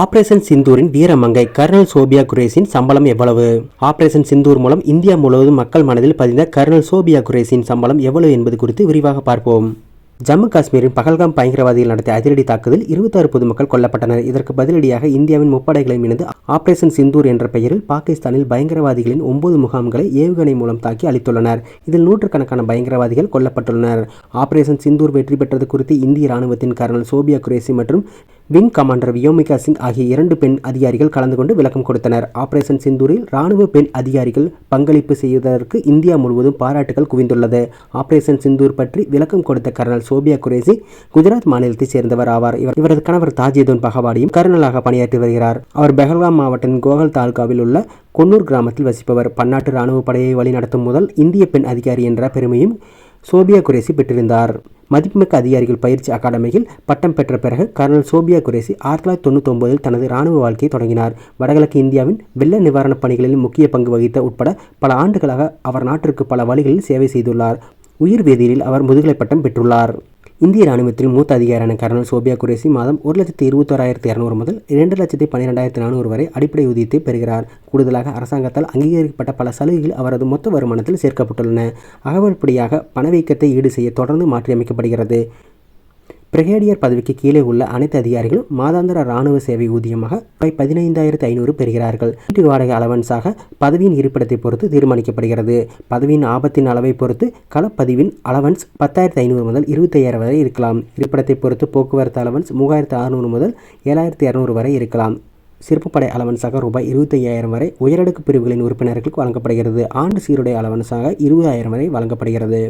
Operation சிந்தூரின் வீரமங்கை kernel Sophia குரேசின் சம்பளம் எவ்வளவு? ஆபரேஷன் சிந்தூர் மூலம் இந்தியா முழுவதும் மக்கள் மனதில் பதிந்த கர்னல் சோபியா குரேசின் சம்பளம் எவ்வளவு என்பது குறித்து விரிவாக பார்ப்போம். ஜம்மு காஷ்மீரின் பகல்காம் பயங்கரவாதிகள் நடத்திய அதிரடி தாக்குதல் இருபத்தாறு பொதுமக்கள் கொல்லப்பட்டனர். இதற்கு பதிலடியாக இந்தியாவின் முப்படைகளையும் இணைந்து ஆபரேஷன் சிந்தூர் என்ற பெயரில் பாகிஸ்தானில் பயங்கரவாதிகளின் ஒன்பது முகாம்களை ஏவுகணை மூலம் தாக்கி அளித்துள்ளனர் இதில் நூற்றுக்கணக்கான பயங்கரவாதிகள் கொல்லப்பட்டுள்ளனர். ஆபரேஷன் சிந்தூர் வெற்றி பெற்றது குறித்து இந்திய ராணுவத்தின் கர்னல் சோபியா குரேசி மற்றும் விங் கமாண்டர் வியோமிகா சிங் ஆகிய இரண்டு பெண் அதிகாரிகள் கலந்து கொண்டு விளக்கம் கொடுத்தனர். ஆபரேஷன் சிந்தூரில் ராணுவ பெண் அதிகாரிகள் பங்களிப்பு செய்வதற்கு இந்தியா முழுவதும் பாராட்டுகள் குவிந்துள்ளது. ஆபரேஷன் சிந்தூர் பற்றி விளக்கம் கொடுத்த கர்னல் சோபியா குரேசி குஜராத் மாநிலத்தைச் சேர்ந்தவர் ஆவார். இவர் இவரது கணவர் தாஜிதுன் பகவாடியும் கர்னலாக பணியாற்றி வருகிறார். அவர் பெஹல்காம் மாவட்டம் கோகல் தாலுகாவில் உள்ள கொன்னூர் கிராமத்தில் வசிப்பவர். பன்னாட்டு ராணுவ படையை வழிநடத்தும் முதல் இந்திய பெண் அதிகாரி என்ற பெருமையும் சோபியா குரேசி பெற்றிருந்தார். மதிப்புமிக்க அதிகாரிகள் பயிற்சி அகாடமியில் பட்டம் பெற்ற பிறகு கர்னல் சோபியா குரேசி ஆயிரத்தி தொள்ளாயிரத்தி தொண்ணூத்தொன்பதில் தனது ராணுவ வாழ்க்கையை தொடங்கினார். வடகிழக்கு இந்தியாவின் வெள்ள நிவாரணப் பணிகளில் முக்கிய பங்கு வகித்த உட்பட பல ஆண்டுகளாக அவர் நாட்டிற்கு பல வழிகளில் சேவை செய்துள்ளார். உயிர் வேதியியலில் அவர் முதுகலை பட்டம் பெற்றுள்ளார். இந்திய ராணுவத்தில் மூத்த அதிகாரியான கர்னல் சோபியா குரேசி மாதம் ஒரு லட்சத்தி இருபத்தோராயிரத்தி இரநூறு முதல் இரண்டு லட்சத்தி பன்னிரெண்டாயிரத்தி நானூறு வரை அடிப்படை ஊதியத்தை பெறுகிறார். கூடுதலாக அரசாங்கத்தால் அங்கீகரிக்கப்பட்ட பல சலுகைகள் அவரது மொத்த வருமானத்தில் சேர்க்கப்பட்டுள்ளன. அகவல்படியாக பணவீக்கத்தை ஈடு செய்ய தொடர்ந்து மாற்றியமைக்கப்படுகிறது. பிரிகேடியர் பதவிக்கு கீழே உள்ள அனைத்து அதிகாரிகளும் மாதாந்திர ராணுவ சேவை ஊதியமாக ரூபாய் பதினைந்தாயிரத்து ஐநூறு பெறுகிறார்கள். வீட்டு வாடகை அலவன்ஸாக பதவியின் இருப்பிடத்தை பொறுத்து தீர்மானிக்கப்படுகிறது. பதவியின் ஆபத்தின் அளவை பொறுத்து களப்பதிவின் அலவன்ஸ் பத்தாயிரத்து ஐநூறு முதல் இருபத்தையாயிரம் வரை இருக்கலாம். இருப்பிடத்தை பொறுத்து போக்குவரத்து அலவன்ஸ் மூவாயிரத்து அறுநூறு முதல் ஏழாயிரத்து இரநூறு வரை இருக்கலாம். சிறப்புப்படை அலவன்ஸாக ரூபாய் இருபத்தையாயிரம் வரை உயரடுக்கு பிரிவுகளின் உறுப்பினர்களுக்கு வழங்கப்படுகிறது. ஆண்டு சீருடை அலவன்ஸாக இருபதாயிரம் வரை வழங்கப்படுகிறது.